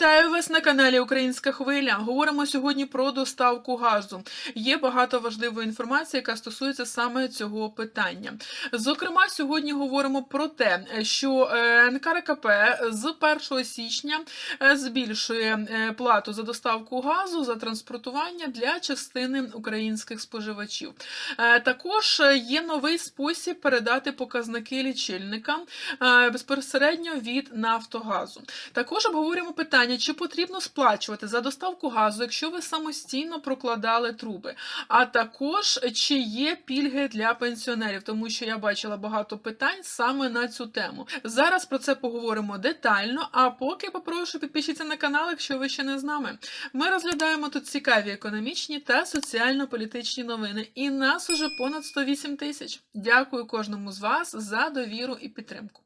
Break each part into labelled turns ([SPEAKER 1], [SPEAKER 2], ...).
[SPEAKER 1] Вітаю вас на каналі Українська Хвиля. Говоримо сьогодні про доставку газу. Є багато важливої інформації, яка стосується саме цього питання. Зокрема, сьогодні говоримо про те, що е, НКРКП з 1 січня е, збільшує е, плату за доставку газу за транспортування для частини українських споживачів. Також є новий спосіб передати показники лічильника безпосередньо від Нафтогазу. Також обговорюємо питання, чи потрібно сплачувати за доставку газу, якщо ви самостійно прокладали труби, а також чи є пільги для пенсіонерів, тому що я бачила багато питань саме на цю тему. Зараз про це поговоримо детально. А поки попрошу підпишіться на канал, якщо ви ще не з нами. Ми розглядаємо тут цікаві економічні та соціально-політичні новини, і нас уже понад 108 тисяч. Дякую кожному з вас за довіру і підтримку.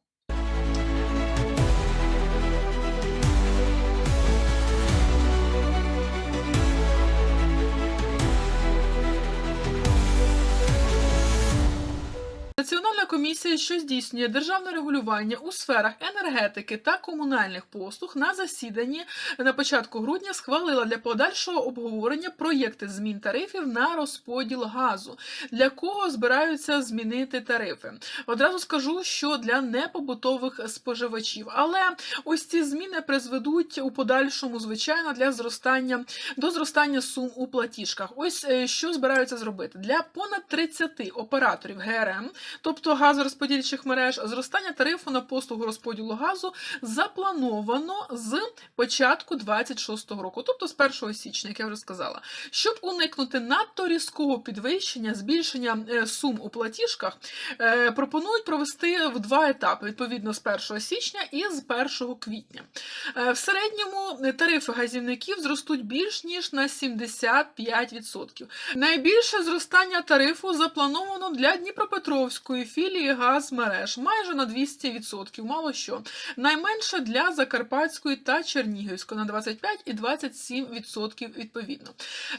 [SPEAKER 1] Комісія, що здійснює державне регулювання у сферах енергетики та комунальних послуг, на засіданні на початку грудня схвалила для подальшого обговорення проєкти змін тарифів на розподіл газу, для кого збираються змінити тарифи. Одразу скажу, що для непобутових споживачів, але ось ці зміни призведуть у подальшому, звичайно, для зростання до зростання сум у платіжках. Ось е, що збираються зробити для понад 30 операторів ГРМ тобто газорозподільчих мереж, зростання тарифу на послугу розподілу газу заплановано з початку 26-го року, тобто з 1 січня, як я вже сказала, щоб уникнути надто різкого підвищення, збільшення е, сум у платіжках, е, пропонують провести в два етапи: відповідно з 1 січня і з 1 квітня. Е, В середньому тарифи газівників зростуть більш ніж на 75%. Найбільше зростання тарифу заплановано для Дніпропетровської філії газмереж майже на 200%, мало що. Найменше для Закарпатської та Чернігівської на 25 і 27% відповідно.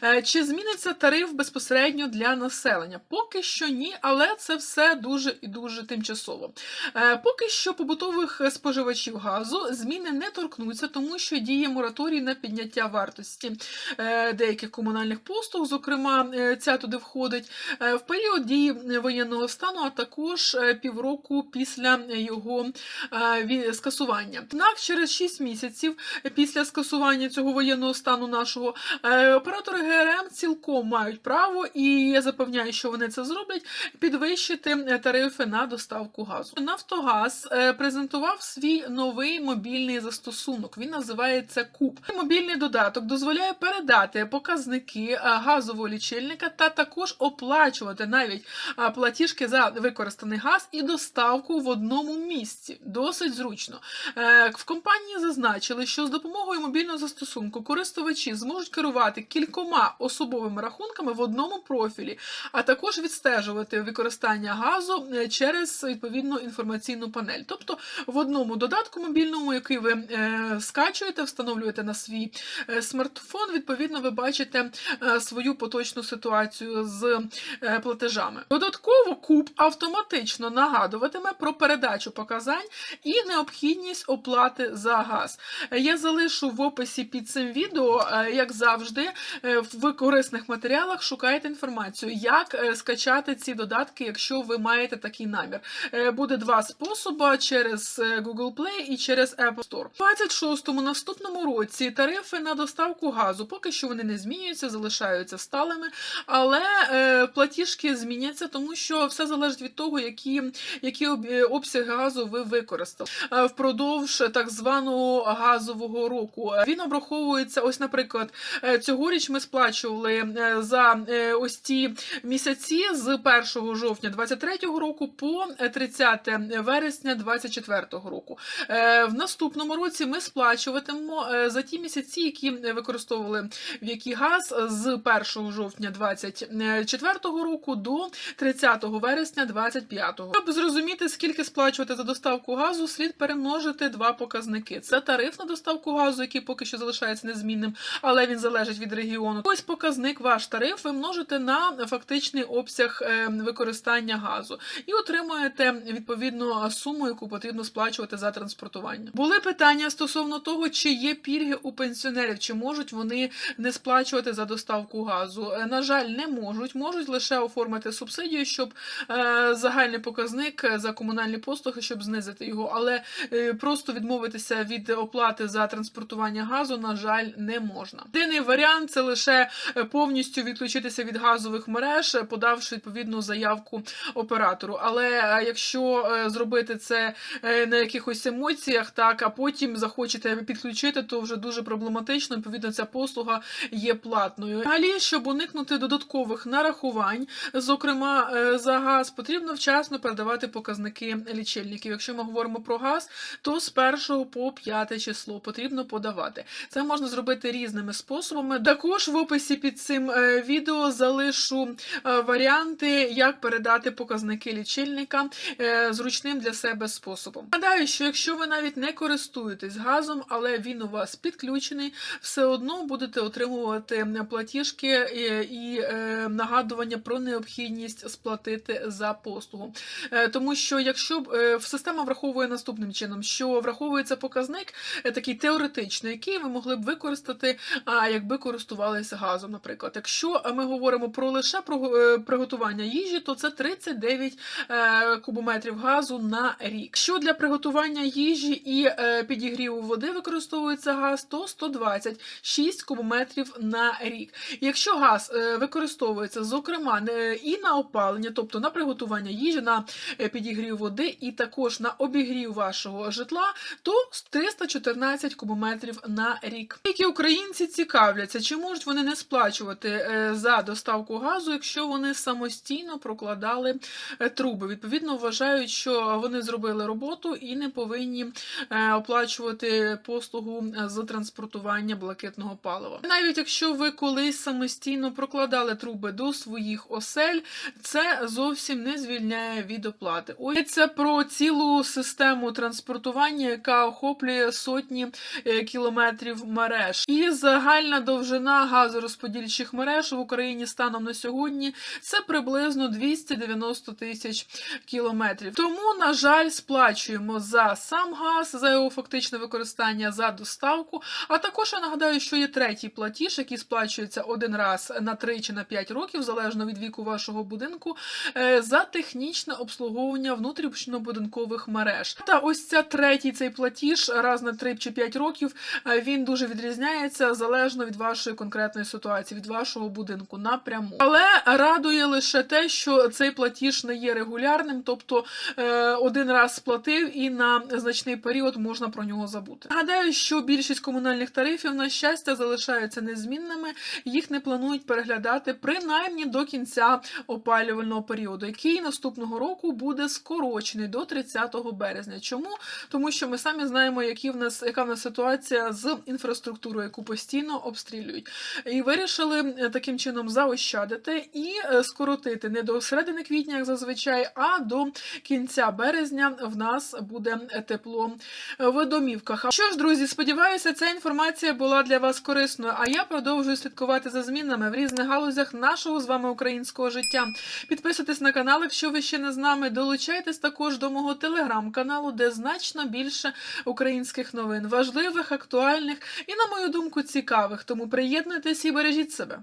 [SPEAKER 1] Е, Чи зміниться тариф безпосередньо для населення? Поки що ні, але це все дуже і дуже тимчасово. Е, Поки що побутових споживачів газу зміни не торкнуться, тому що діє мораторій на підняття вартості е, деяких комунальних послуг, зокрема, ця туди входить в період дії воєнного стану, а також е, півроку після його е, скасування. Однак через 6 місяців після скасування цього воєнного стану нашого е, оператори ГРМ цілком мають право, і я запевняю, що вони це зроблять, підвищити тарифи на доставку газу. Нафтогаз презентував свій новий мобільний застосунок. Він називається Куб. Мобільний додаток дозволяє передати показники газового лічильника та також оплачувати навіть платіжки за використаний газ і доставку в одному місці. Досить зручно. Е, В компанії зазначили, що з допомогою мобільного застосунку користувачі зможуть керувати кількома особовими рахунками в одному профілі, а також відстежувати використання газу е, через відповідну інформаційну панель. Тобто в одному додатку мобільному, який ви е, скачуєте, встановлюєте на свій смартфон, відповідно, ви бачите свою поточну ситуацію з платежами. Додатково куб автоматично нагадуватиме про передачу показань і необхідність оплати за газ. Я залишу в описі під цим відео, е, як завжди, е, в корисних матеріалах шукайте інформацію, як е, скачати ці додатки, якщо ви маєте такий намір. Буде два способи через Google Play і через Apple Store. У 26-му наступному році тарифи на доставку газу поки що вони не змінюються, залишаються сталими, але платіжки зміняться, тому що все залежить від того, які, які е, обсяги газу ви використали е, впродовж так званого газового року. Е, Він обраховується, ось, наприклад, е, цьогоріч ми сплачували е, за е, ось ці місяці з 1 жовтня 23 року по е, 30 вересня 24 року. Е, В наступному році ми сплачуватимемо е, за ті місяці, які е, використовували в які газ з 1 жовтня 24 року до 30 вересня 25 20-го. Щоб зрозуміти, скільки сплачувати за доставку газу, слід перемножити два показники: це тариф на доставку газу, який поки що залишається незмінним, але він залежить від регіону. Ось показник ваш тариф ви множите на фактичний обсяг е, використання газу і отримуєте відповідну суму, яку потрібно сплачувати за транспортування. Були питання стосовно того, чи є пільги у пенсіонерів, чи можуть вони не сплачувати за доставку газу. Е, На жаль, не можуть, можуть лише оформити субсидію, щоб е, загальний показник за комунальні послуги, щоб знизити його, але е, просто відмовитися від оплати за транспортування газу, на жаль, не можна. Єдиний варіант це лише е, повністю відключитися від газових мереж, е, подавши відповідну заявку оператору. Але е, якщо е, зробити це е, на якихось емоціях, так а потім захочете підключити, то вже дуже проблематично. Відповідно, ця послуга є платною. Взагалі, щоб уникнути додаткових нарахувань, зокрема е, за газ, потрібно вчасно передавати показники лічильників. Якщо ми говоримо про газ, то з 1 по 5 число потрібно подавати. Це можна зробити різними способами. Також в описі під цим е, відео залишу е, варіанти, як передати показники лічильника е, зручним для себе способом. Нагадаю, що якщо ви навіть не користуєтесь газом, але він у вас підключений, все одно будете отримувати платіжки і, нагадування про необхідність сплатити за послугу. Е, тому що якщо е, система враховує наступним чином, що враховується показник е, такий теоретичний, який ви могли б використати, якби користувалися газом, наприклад. Якщо ми говоримо про лише приготування їжі, то це 39 е, кубометрів газу на рік. Що для приготування їжі і підігріву води використовується газ, то 126 кубометрів на рік. Якщо газ використовується, зокрема, і на опалення, тобто на приготування їжі, на е, підігрів води, і також на обігрів вашого житла, то 314 кубометрів на рік. Які українці цікавляться, чи можуть вони не сплачувати е, за доставку газу, якщо вони самостійно прокладали е, труби. Відповідно, вважають, що вони зробили роботу і не повинні оплачувати послугу е, з транспортування блакитного палива. Навіть якщо ви колись самостійно прокладали труби до своїх осель, це зовсім не звільняє від оплати. Це про цілу систему транспортування, яка охоплює сотні е, кілометрів мереж. І загальна довжина газорозподільчих мереж в Україні станом на сьогодні це приблизно 290 тисяч кілометрів. Тому, на жаль, сплачуємо за сам газ, за його фактичне використання, за доставку. А також я нагадаю, що є третій платіж, який сплачується один раз на 3 чи на 5 років, залежно від віку вашого будинку, е, за технічне обслуговування внутрішньобудинкових мереж. Та ось ця третій цей платіж раз на 3 чи 5 років е, він дуже відрізняється залежно від вашої конкретної ситуації, від вашого будинку напряму. Але радує лише те, що цей платіж не є регулярним, тобто е, один раз сплатив і на значний період можна про нього забути. Нагадаю, що більшість комунальних тарифів на щастя залишаються незмінними, їх не планують переглядати принаймні до кінця опалювального періоду, який наступного року буде скорочений до 30 березня. Чому? Тому що ми самі знаємо, які в нас яка в нас ситуація з інфраструктурою, яку постійно обстрілюють, і вирішили е, таким чином заощадити і е, скоротити не до середини квітня, як зазвичай, а до кінця березня в нас буде тепло в домівках. Що ж, друзі, сподіваюся, ця інформація була для вас корисною. А я продовжую слідкувати за змінами в різних галузях нашого з вами українського життя. Підписуйтесь на канал, якщо ви ще не з нами. Долучайтесь також до мого телеграм-каналу, де значно більше українських новин, важливих, актуальних і, на мою думку, цікавих. Тому приєднуйтесь і бережіть себе.